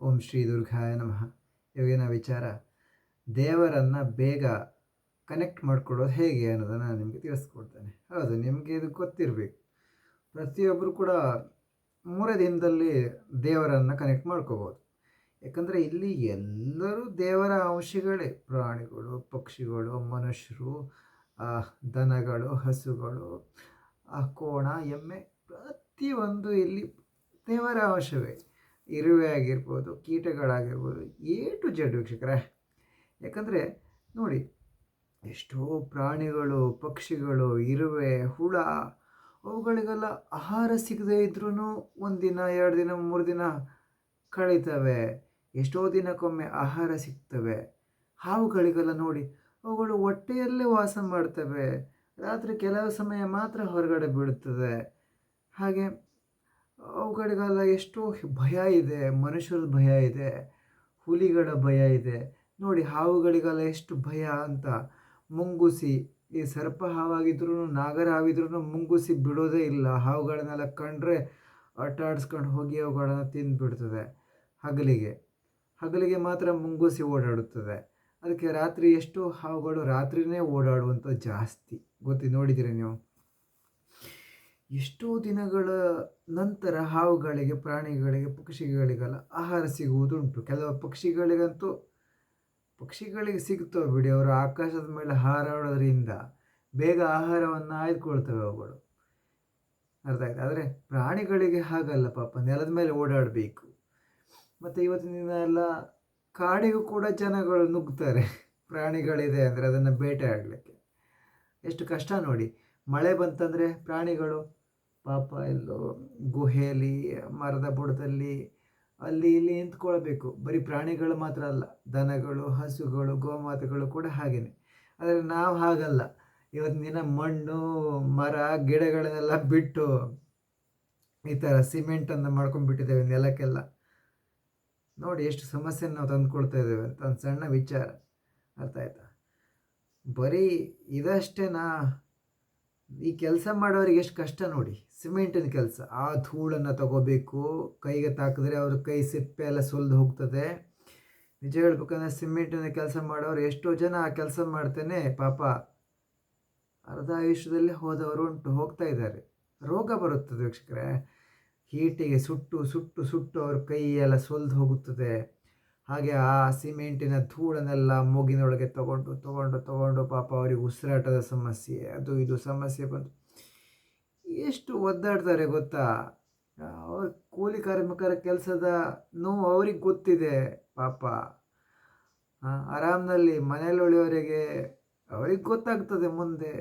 ಓಂ ಶ್ರೀ ದುರ್ಗಾಯ ನಮಃ. ಇವಾಗಿನ ವಿಚಾರ. ದೇವರನ್ನು ಬೇಗ ಕನೆಕ್ಟ್ ಮಾಡ್ಕೊಳ್ಳೋದು ಹೇಗೆ ಅನ್ನೋದನ್ನು ನಾನು ನಿಮಗೆ ತಿಳಿಸ್ಕೊಡ್ತೇನೆ. ಹೌದು, ನಿಮಗೆ ಇದು ಗೊತ್ತಿರಬೇಕು. ಪ್ರತಿಯೊಬ್ಬರು ಕೂಡ ಮೂರೇ ದಿನದಲ್ಲಿ ದೇವರನ್ನು ಕನೆಕ್ಟ್ ಮಾಡ್ಕೋಬೋದು. ಯಾಕಂದರೆ ಇಲ್ಲಿ ಎಲ್ಲರೂ ದೇವರ ಅಂಶಗಳೇ. ಪ್ರಾಣಿಗಳು, ಪಕ್ಷಿಗಳು, ಮನುಷ್ಯರು ದನಗಳು, ಹಸುಗಳು ಕೋಣ, ಎಮ್ಮೆ ಪ್ರತಿಯೊಂದು ಇಲ್ಲಿ ದೇವರ ಅಂಶವೇ. ಇರುವೆ ಆಗಿರ್ಬೋದು, ಕೀಟಗಳಾಗಿರ್ಬೋದು, ಎ ಟು ಜೆಡ್ ವೀಕ್ಷಕರೇ. ಯಾಕಂದರೆ ನೋಡಿ, ಎಷ್ಟೋ ಪ್ರಾಣಿಗಳು, ಪಕ್ಷಿಗಳು, ಇರುವೆ, ಹುಳ, ಅವುಗಳಿಗೆಲ್ಲ ಆಹಾರ ಸಿಗದೇ ಇದ್ರೂ ಒಂದಿನ, ಎರಡು ದಿನ, ಮೂರು ದಿನ ಕಳೀತವೆ. ಎಷ್ಟೋ ದಿನಕ್ಕೊಮ್ಮೆ ಆಹಾರ ಸಿಗ್ತವೆ. ಹಾವುಗಳಿಗೆಲ್ಲ ನೋಡಿ, ಅವುಗಳು ಹೊಟ್ಟೆಯಲ್ಲೇ ವಾಸ ಮಾಡ್ತವೆ. ರಾತ್ರಿ ಕೆಲವು ಸಮಯ ಮಾತ್ರ ಹೊರಗಡೆ ಬೀಳುತ್ತದೆ. ಹಾಗೆ ಅವುಗಳಿಗೆಲ್ಲ ಎಷ್ಟೋ ಭಯ ಇದೆ, ಮನುಷ್ಯರ ಭಯ ಇದೆ, ಹುಲಿಗಳ ಭಯ ಇದೆ. ನೋಡಿ, ಹಾವುಗಳಿಗೆಲ್ಲ ಎಷ್ಟು ಭಯ ಅಂತ ಮುಂಗುಸಿ, ಈ ಸರ್ಪ ಹಾವಾಗಿದ್ರೂ ನಾಗರ ಹಾವಿದ್ರೂ ಮುಂಗುಸಿ ಬಿಡೋದೇ ಇಲ್ಲ. ಹಾವುಗಳನ್ನೆಲ್ಲ ಕಂಡ್ರೆ ಅಟ್ಟಾಡಿಸ್ಕೊಂಡು ಹೋಗಿ ಅವುಗಳನ್ನ ತಿಂದುಬಿಡ್ತದೆ ಹಗಲಿಗೆ. ಹಗಲಿಗೆ ಮಾತ್ರ ಮುಂಗುಸಿ ಓಡಾಡುತ್ತದೆ. ಅದಕ್ಕೆ ರಾತ್ರಿ ಎಷ್ಟು ಹಾವುಗಳು ರಾತ್ರಿನೇ ಓಡಾಡುವಂಥ ಜಾಸ್ತಿ. ಗೊತ್ತಿ, ನೋಡಿದ್ದೀರಿ ನೀವು? ಎಷ್ಟೋ ದಿನಗಳ ನಂತರ ಹಾವುಗಳಿಗೆ, ಪ್ರಾಣಿಗಳಿಗೆ, ಪಕ್ಷಿಗಳಿಗೆಲ್ಲ ಆಹಾರ ಸಿಗುವುದುಂಟು. ಕೆಲವು ಪಕ್ಷಿಗಳಿಗಂತೂ, ಪಕ್ಷಿಗಳಿಗೆ ಸಿಗ್ತವೆ ಬಿಡಿ, ಅವರು ಆಕಾಶದ ಮೇಲೆ ಹಾರಾಡೋದ್ರಿಂದ ಬೇಗ ಆಹಾರವನ್ನು ಆಯ್ದುಕೊಳ್ತವೆ ಅವುಗಳು. ಅರ್ಥ ಆಯ್ತು? ಆದರೆ ಪ್ರಾಣಿಗಳಿಗೆ ಹಾಗಲ್ಲ ಪಾಪ, ನೆಲದ ಮೇಲೆ ಓಡಾಡಬೇಕು. ಮತ್ತು ಇವತ್ತಿನ ದಿನ ಎಲ್ಲ ಕಾಡಿಗೂ ಕೂಡ ಜನಗಳು ನುಗ್ತಾರೆ. ಪ್ರಾಣಿಗಳಿದೆ ಅಂದರೆ ಅದನ್ನು ಬೇಟೆ ಆಡಲಿಕ್ಕೆ. ಎಷ್ಟು ಕಷ್ಟ ನೋಡಿ. ಮಳೆ ಬಂತಂದರೆ ಪ್ರಾಣಿಗಳು ಪಾಪ ಎಲ್ಲೋ ಗುಹೆಯಲ್ಲಿ, ಮರದ ಬುಡದಲ್ಲಿ, ಅಲ್ಲಿ ಇಲ್ಲಿ ನಿಂತ್ಕೊಳ್ಬೇಕು. ಬರೀ ಪ್ರಾಣಿಗಳು ಮಾತ್ರ ಅಲ್ಲ, ದನಗಳು, ಹಸುಗಳು, ಗೋಮಾತೆಗಳು ಕೂಡ ಹಾಗೇನೆ. ಆದರೆ ನಾವು ಹಾಗಲ್ಲ. ಇವತ್ತಿನ ದಿನ ಮಣ್ಣು, ಮರ, ಗಿಡಗಳನ್ನೆಲ್ಲ ಬಿಟ್ಟು ಈ ಥರ ಸಿಮೆಂಟನ್ನು ಮಾಡ್ಕೊಂಡ್ಬಿಟ್ಟಿದ್ದೇವೆ ನೆಲಕ್ಕೆಲ್ಲ. ನೋಡಿ ಎಷ್ಟು ಸಮಸ್ಯೆ ನಾವು ತಂದುಕೊಳ್ತಾ ಇದ್ದೇವೆ ಅಂತ ಒಂದು ಸಣ್ಣ ವಿಚಾರ. ಅರ್ಥ ಆಯ್ತಾ? ಬರೀ ಇದಷ್ಟೇನಾ? ಈ ಕೆಲಸ ಮಾಡೋರಿಗೆ ಎಷ್ಟು ಕಷ್ಟ ನೋಡಿ. ಸಿಮೆಂಟಿನ ಕೆಲಸ. ಆ ಧೂಳನ್ನು ತಗೋಬೇಕು. ಕೈಗೆ ತಾಕಿದ್ರೆ ಅವ್ರ ಕೈ ಸಿಪ್ಪೆ ಎಲ್ಲ ಸುಲಿದು ಹೋಗ್ತದೆ. ನಿಜ ಹೇಳ್ಬೇಕಂದ್ರೆ ಸಿಮೆಂಟಿನ ಕೆಲಸ ಮಾಡೋರು ಎಷ್ಟೋ ಜನ ಆ ಕೆಲಸ ಮಾಡ್ತೇನೆ, ಪಾಪ ಅರ್ಧ ಆಯುಷ್ಯದಲ್ಲಿ ಹೋದವರು ಉಂಟು, ಹೋಗ್ತಾ ಇದ್ದಾರೆ. ರೋಗ ಬರುತ್ತದೆ ವೀಕ್ಷಕರೇ. ಹೀಟಿಗೆ ಸುಟ್ಟು ಸುಟ್ಟು ಸುಟ್ಟು ಅವ್ರ ಕೈ ಎಲ್ಲ ಸುಲಿದು ಹೋಗುತ್ತದೆ. ಹಾಗೆ ಆ ಸಿಮೆಂಟಿನ ಧೂಳನ್ನೆಲ್ಲ ಮೂಗಿನೊಳಗೆ ತಗೊಂಡು ತಗೊಂಡು ತಗೊಂಡು ಪಾಪ ಅವರಿಗೆ ಉಸಿರಾಟದ ಸಮಸ್ಯೆ. ಅದು ಇದು ಸಮಸ್ಯೆ ಬಂತು. ಎಷ್ಟು ಒದ್ದಾಡ್ತಾರೆ ಗೊತ್ತಾ? ಅವ್ರ ಕೂಲಿ ಕಾರ್ಮಿಕರ ಕೆಲಸದ ನೋವು ಅವ್ರಿಗೆ ಗೊತ್ತಿದೆ ಪಾಪ. ಆರಾಮ್ನಲ್ಲಿ ಮನೇಲಿ ಉಳಿಯೋರಿಗೆ ಅವ್ರಿಗೆ ಗೊತ್ತಾಗ್ತದೆ ಮುಂದೆ.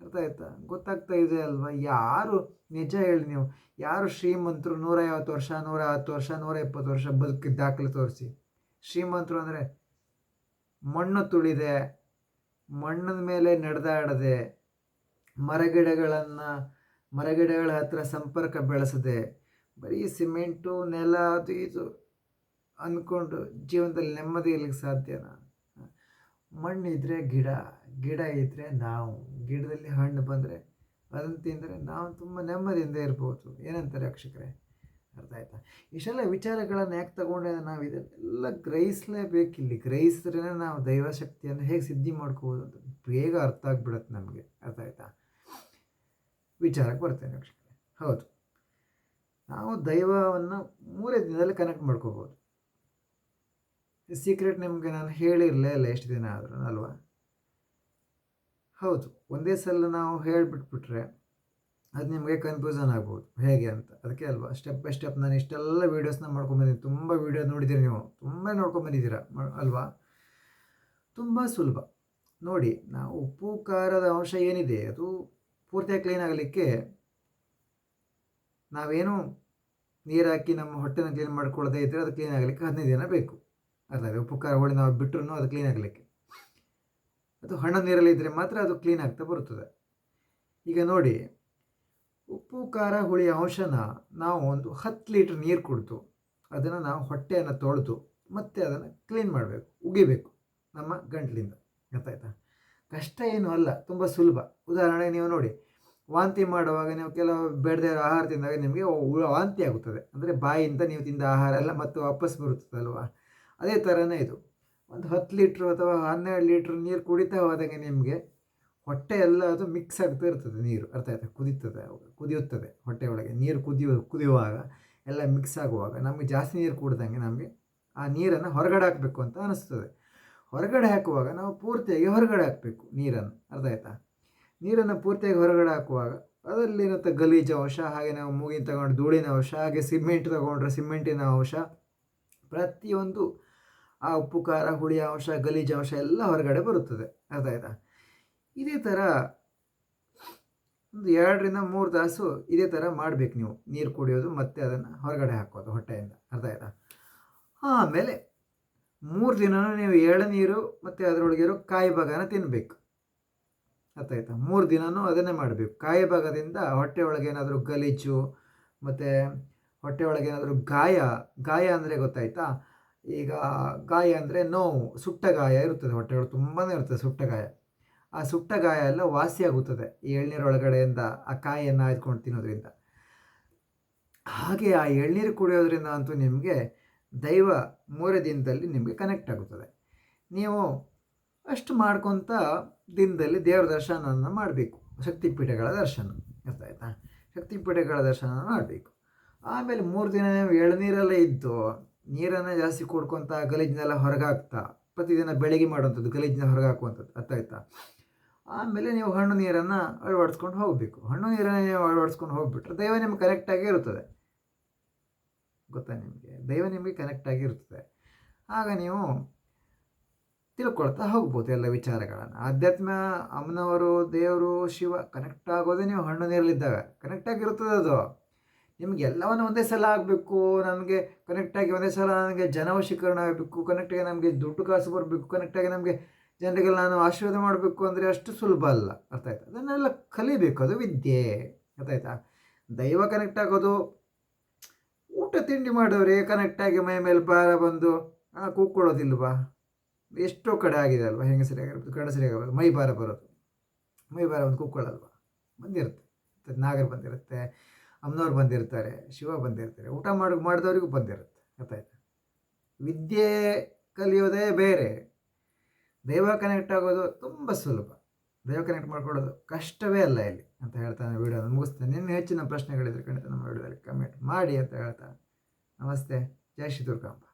ಅರ್ಥ ಆಯ್ತಾ? ಗೊತ್ತಾಗ್ತಾ ಇದೆ ಅಲ್ವಾ? ಯಾರು, ನಿಜ ಹೇಳಿ ನೀವು. ಯಾರು ಶ್ರೀಮಂತರು ನೂರೈವತ್ತು ವರ್ಷ ನೂರ ಹತ್ತು ವರ್ಷ ನೂರ ಇಪ್ಪತ್ತು ವರ್ಷ ಬದುಕಿ ದಾಖಲೆ ತೋರಿಸಿ. ಶ್ರೀಮಂತರು ಅಂದರೆ ಮಣ್ಣು ತುಳಿದೆ ಮಣ್ಣಿನ ಮೇಲೆ ನಡೆದಾಡದೆ ಮರಗಿಡಗಳನ್ನು, ಮರಗಿಡಗಳ ಹತ್ರ ಸಂಪರ್ಕ ಬೆಳೆಸದೆ, ಬರೀ ಸಿಮೆಂಟು, ನೆಲ, ಅದು ಇದು ಅಂದ್ಕೊಂಡು ಜೀವನದಲ್ಲಿ ನೆಮ್ಮದಿ ಇರ್ಲಿಕ್ಕೆ ಸಾಧ್ಯನಾ ಮಣ್ಣಿದ್ರೆ ಗಿಡ ಗಿಡ ಇದ್ದರೆ ನಾವು. ಗಿಡದಲ್ಲಿ ಹಣ್ಣು ಬಂದರೆ ಅದನ್ನು ತಿಂದರೆ ನಾವು ತುಂಬ ನೆಮ್ಮದಿಯಿಂದ ಇರ್ಬೋದು. ಏನಂತಾರೆ ಅಕ್ಷಕರೇ ಅರ್ಥ ಆಯ್ತಾ? ಇಷ್ಟೆಲ್ಲ ವಿಚಾರಗಳನ್ನು ಯಾಕೆ ತಗೊಂಡೆ ನಾವು ಇದನ್ನೆಲ್ಲ ಗ್ರಹಿಸಲೇಬೇಕಿಲ್ಲಿ ಗ್ರಹಿಸಿದ್ರೇ ನಾವು ದೈವಶಕ್ತಿಯನ್ನು ಹೇಗೆ ಸಿದ್ಧಿ ಮಾಡ್ಕೋಬೋದು ಅಂತ ಬೇಗ ಅರ್ಥ ಆಗ್ಬಿಡತ್ತೆ ನಮಗೆ. ಅರ್ಥ ಆಯ್ತಾ? ವಿಚಾರಕ್ಕೆ ಬರ್ತೇನೆ ವೀಕ್ಷಕರೇ. ಹೌದು. ನಾವು ದೈವವನ್ನು ಮೂರೇ ದಿನದಲ್ಲಿ ಕನೆಕ್ಟ್ ಮಾಡ್ಕೋಬೋದು. ಸೀಕ್ರೆಟ್ ನಿಮಗೆ ನಾನು ಹೇಳಿರಲೇ ಇಲ್ಲ ಎಷ್ಟು ದಿನ ಆದರೂ ಅಲ್ವಾ? ಹೌದು. ಒಂದೇ ಸಲ ನಾವು ಹೇಳಿಬಿಟ್ಬಿಟ್ರೆ ಅದು ನಿಮಗೆ ಕನ್ಫ್ಯೂಸನ್ ಆಗ್ಬೋದು ಹೇಗೆ ಅಂತ? ಅದಕ್ಕೆ ಅಲ್ವಾ? ಸ್ಟೆಪ್ ಬೈ ಸ್ಟೆಪ್ ನಾನು ಇಷ್ಟೆಲ್ಲ ವೀಡಿಯೋಸ್ನ ಮಾಡ್ಕೊಂಬಂದಿದ್ದೀನಿ ತುಂಬ ವೀಡಿಯೋ ನೋಡಿದ್ದೀರಿ ನೀವು. ತುಂಬ ನೋಡ್ಕೊಂಬಂದಿದ್ದೀರಾ ಅಲ್ವಾ? ತುಂಬ ಸುಲಭ. ನೋಡಿ, ನಾವು ಉಪ್ಪು, ಖಾರದ ಅಂಶ ಏನಿದೆ, ಅದು ಪೂರ್ತಿಯಾಗಿ ಕ್ಲೀನ್ ಆಗಲಿಕ್ಕೆ ನಾವೇನು ನೀರು ಹಾಕಿ ನಮ್ಮ ಹೊಟ್ಟೆನ ಕ್ಲೀನ್ ಮಾಡ್ಕೊಳ್ಳದೆ ಇದ್ದರೆ ಅದು ಕ್ಲೀನ್ ಆಗಲಿಕ್ಕೆ ಹದಿನೈದು ದಿನ ಬೇಕು. ಅರ್ಥಾಯ್ತು ಉಪ್ಪು, ಖಾರ ನಾವು ಬಿಟ್ಟರು ಅದು ಕ್ಲೀನ್ ಆಗಲಿಕ್ಕೆ. ಅದು ಹಣ ನೀರಲ್ಲಿ ಇದ್ದರೆ ಮಾತ್ರ ಅದು ಕ್ಲೀನ್ ಆಗ್ತಾ ಬರುತ್ತದೆ. ಈಗ ನೋಡಿ ಉಪ್ಪು, ಖಾರ, ಹುಳಿ ಅಂಶನ ನಾವು ಒಂದು ಹತ್ತು ಲೀಟ್ರ್ ನೀರು ಕುಡಿದು ಅದನ್ನು ನಾವು ಹೊಟ್ಟೆಯನ್ನು ತೊಳೆದು ಮತ್ತೆ ಅದನ್ನು ಕ್ಲೀನ್ ಮಾಡಬೇಕು, ಉಗಿಬೇಕು ನಮ್ಮ ಗಂಟ್ಲಿಂದ. ಗೊತ್ತಾಯ್ತಾ? ಕಷ್ಟ ಏನೂ ಅಲ್ಲ, ತುಂಬ ಸುಲಭ. ಉದಾಹರಣೆಗೆ ನೀವು ನೋಡಿ, ವಾಂತಿ ಮಾಡುವಾಗ ನೀವು ಕೆಲವು ಬೇಡದೇ ಇರೋ ಆಹಾರ ತಿಂದಾಗ ನಿಮಗೆ ವಾಂತಿ ಆಗುತ್ತದೆ. ಅಂದರೆ ಬಾಯಿಂದ ನೀವು ತಿಂದ ಆಹಾರ ಎಲ್ಲ ಮತ್ತು ವಾಪಸ್ ಬರುತ್ತದಲ್ವ? ಅದೇ ಥರನೇ ಇದು. ಒಂದು ಹತ್ತು ಲೀಟ್ರ್ ಅಥವಾ ಹನ್ನೆರಡು ಲೀಟ್ರ್ ನೀರು ಕುಡಿತಾ ಹೋದಾಗ ನಿಮಗೆ ಹೊಟ್ಟೆ ಎಲ್ಲ ಅದು ಮಿಕ್ಸ್ ಆಗ್ತಾ ಇರ್ತದೆ ನೀರು. ಅರ್ಥ ಆಯ್ತಾ? ಕುದೀತದೆ, ಕುದಿಯುತ್ತದೆ ಹೊಟ್ಟೆ ಒಳಗೆ. ನೀರು ಕುದಿಯುವ ಕುದಿಯುವಾಗ ಎಲ್ಲ ಮಿಕ್ಸ್ ಆಗುವಾಗ ನಮಗೆ ಜಾಸ್ತಿ ನೀರು ಕುಡ್ದಂಗೆ ನಮಗೆ ಆ ನೀರನ್ನು ಹೊರಗಡೆ ಹಾಕಬೇಕು ಅಂತ ಅನಿಸ್ತದೆ. ಹೊರಗಡೆ ಹಾಕುವಾಗ ನಾವು ಪೂರ್ತಿಯಾಗಿ ಹೊರಗಡೆ ಹಾಕಬೇಕು ನೀರನ್ನು. ಅರ್ಥ ಆಯ್ತಾ? ನೀರನ್ನು ಪೂರ್ತಿಯಾಗಿ ಹೊರಗಡೆ ಹಾಕುವಾಗ ಅದರಲ್ಲಿರುತ್ತೆ ಗಲೀಜು ಅಂಶ, ಹಾಗೆ ನಾವು ಮೂಗಿನ ತಗೊಂಡು ಧೂಳಿನ ಅಂಶ, ಹಾಗೆ ಸಿಮೆಂಟ್ ತಗೊಂಡ್ರೆ ಸಿಮೆಂಟಿನ ಅಂಶ. ಪ್ರತಿಯೊಂದು ಆ ಉಪ್ಪು, ಖಾರ, ಹುಳಿ ಅಂಶ, ಗಲೀಜು ಅಂಶ ಎಲ್ಲ ಹೊರಗಡೆ ಬರುತ್ತದೆ. ಅರ್ಥ ಆಯ್ತಾ? ಇದೇ ಥರ ಒಂದು ಎರಡರಿಂದ ಮೂರು ತಾಸು ಇದೇ ಥರ ಮಾಡಬೇಕು ನೀವು. ನೀರು ಕುಡಿಯೋದು, ಮತ್ತೆ ಅದನ್ನು ಹೊರಗಡೆ ಹಾಕೋದು ಹೊಟ್ಟೆಯಿಂದ. ಅರ್ಥ ಆಯ್ತಾ? ಆಮೇಲೆ ಮೂರು ದಿನನೂ ನೀವು ಎಳನೀರು ಮತ್ತು ಅದರೊಳಗಿರೋ ಕಾಯಿ ಭಾಗನ ತಿನ್ನಬೇಕು ಅರ್ಥ ಆಯ್ತಾ? ಮೂರು ದಿನವೂ ಅದನ್ನೇ ಮಾಡಬೇಕು. ಕಾಯಿ ಭಾಗದಿಂದ ಹೊಟ್ಟೆ ಒಳಗೆ ಏನಾದರೂ ಗಲೀಜು ಮತ್ತು ಹೊಟ್ಟೆ ಒಳಗೆ ಏನಾದರೂ ಗಾಯ ಗಾಯ ಅಂದರೆ ಗೊತ್ತಾಯ್ತಾ? ಈಗ ಗಾಯ ಅಂದರೆ ನೋವು, ಸುಟ್ಟ ಗಾಯ ಇರುತ್ತದೆ ಹೊಟ್ಟೆ ಒಳಗೆ ತುಂಬಾ ಇರ್ತದೆ ಸುಟ್ಟ ಗಾಯ. ಆ ಸುಟ್ಟ ಗಾಯ ಎಲ್ಲ ವಾಸಿಯಾಗುತ್ತದೆ ಈ ಎಳ್ನೀರೊಳಗಡೆಯಿಂದ ಆ ಕಾಯಿಯನ್ನು ಆಯ್ದುಕೊಂಡು ತಿನ್ನೋದ್ರಿಂದ. ಹಾಗೆ ಆ ಎಳ್ನೀರು ಕುಡಿಯೋದ್ರಿಂದ ಅಂತೂ ನಿಮಗೆ ದೈವ ಮೂರೇ ದಿನದಲ್ಲಿ ನಿಮಗೆ ಕನೆಕ್ಟ್ ಆಗುತ್ತದೆ. ನೀವು ಅಷ್ಟು ಮಾಡ್ಕೊತ ದಿನದಲ್ಲಿ ದೇವರ ದರ್ಶನವನ್ನು ಮಾಡಬೇಕು. ಶಕ್ತಿಪೀಠಗಳ ದರ್ಶನ ಅರ್ಥ ಶಕ್ತಿಪೀಠಗಳ ದರ್ಶನ ಮಾಡಬೇಕು. ಆಮೇಲೆ ಮೂರು ದಿನ ನೀವು ಎಳ್ನೀರಲ್ಲೇ ಇದ್ದು ನೀರನ್ನು ಜಾಸ್ತಿ ಕುಡ್ಕೊತ ಗಲೀಜಿನೆಲ್ಲ ಹೊರಗೆ ಹಾಕ್ತಾ ಪ್ರತಿದಿನ ಬೆಳಗ್ಗೆ ಮಾಡುವಂಥದ್ದು ಗಲೀಜಿನ ಹೊರಗೆ ಹಾಕುವಂಥದ್ದು ಅರ್ಥ ಆಯ್ತಾ? ಆಮೇಲೆ ನೀವು ಹಣ್ಣು ನೀರನ್ನು ಅಳವಡಿಸ್ಕೊಂಡು ಹೋಗಬೇಕು. ಹಣ್ಣು ನೀರನ್ನು ನೀವು ಅಳವಡಿಸ್ಕೊಂಡು ಹೋಗ್ಬಿಟ್ರೆ ದೈವ ನಿಮ್ಗೆ ಕನೆಕ್ಟಾಗಿ ಇರುತ್ತದೆ ಗೊತ್ತಾ ನಿಮಗೆ? ದೈವ ನಿಮಗೆ ಕನೆಕ್ಟ್ ಆಗಿರುತ್ತದೆ ಆಗ ನೀವು ತಿಳ್ಕೊಳ್ತಾ ಹೋಗ್ಬೋದು ಎಲ್ಲ ವಿಚಾರಗಳನ್ನು. ಆಧ್ಯಾತ್ಮ, ಅಮ್ಮನವರು, ದೇವರು, ಶಿವ ಕನೆಕ್ಟ್ ಆಗೋದೇ ನೀವು ಹಣ್ಣು ನೀರಲ್ಲಿದ್ದಾಗ ಕನೆಕ್ಟ್ ಆಗಿರುತ್ತದೆ ಅದು. ನಿಮ್ಗೆ ಎಲ್ಲವನ್ನು ಒಂದೇ ಸಲ ಆಗಬೇಕು, ನಮಗೆ ಕನೆಕ್ಟಾಗಿ ಒಂದೇ ಸಲ ನನಗೆ ಜನವಶೀಕರಣ ಆಗಬೇಕು ಕನೆಕ್ಟಾಗಿ ನಮಗೆ ದುಡ್ಡು ಕಾಸು ಬರಬೇಕು ಕನೆಕ್ಟಾಗಿ ನಮಗೆ ಜನರಿಗೆಲ್ಲ ನಾನು ಆಶೀರ್ವಾದ ಮಾಡಬೇಕು ಅಂದರೆ ಅಷ್ಟು ಸುಲಭ ಅಲ್ಲ. ಅರ್ಥ ಆಯ್ತಾ? ಅದನ್ನೆಲ್ಲ ಕಲಿಬೇಕು, ಅದು ವಿದ್ಯೆ. ಅರ್ಥ ಆಯ್ತಾ? ದೈವ ಕನೆಕ್ಟ್ ಆಗೋದು, ಊಟ ತಿಂಡಿ ಮಾಡೋರಿಗೆ ಕನೆಕ್ಟಾಗಿ ಮೈ ಮೇಲೆ ಭಾರ ಬಂದು ಕೂಕ್ಕೊಳ್ಳೋದಿಲ್ವಾ ಎಷ್ಟೋ ಕಡೆ ಆಗಿದೆ ಅಲ್ವಾ? ಹೆಂಗಸರಿಗಾಗಿರ್ಬೋದು ಗಂಡಸರಿಗಾಗಿರ್ಬೋದು ಮೈ ಭಾರ ಬರೋದು. ಮೈ ಭಾರ ಬಂದು ಕೂಕ್ಕೊಳ್ಳಲ್ವಾ ಬಂದಿರುತ್ತೆ. ನಾಗರು ಬಂದಿರುತ್ತೆ, ಅಮ್ಮನವ್ರು ಬಂದಿರ್ತಾರೆ, ಶಿವ ಬಂದಿರ್ತಾರೆ, ಊಟ ಮಾಡಿ, ಮಾಡಿದವರಿಗೂ ಬಂದಿರುತ್ತೆ. ಆಯ್ತಾ? ವಿದ್ಯೆ ಕಲಿಯೋದೇ ಬೇರೆ. ದೈವ ಕನೆಕ್ಟ್ ಆಗೋದು ತುಂಬ ಸುಲಭ. ದೈವ ಕನೆಕ್ಟ್ ಮಾಡ್ಕೊಳ್ಳೋದು ಕಷ್ಟವೇ ಅಲ್ಲ ಇಲ್ಲಿ ಅಂತ ಹೇಳ್ತಾನೆ ವಿಡಿಯೋನ ಮುಗಿಸ್ತೇನೆ. ನಿನ್ನ ಹೆಚ್ಚಿನ ಪ್ರಶ್ನೆಗಳಿದ್ರೆ ಖಂಡಿತ ನಮ್ಮ ವಿಡಿಯೋದಲ್ಲಿ ಕಮೆಂಟ್ ಮಾಡಿ ಅಂತ ಹೇಳ್ತಾನೆ. ನಮಸ್ತೆ. ಜೈ ಶ್ರೀ ದುರ್ಗಾಂಬ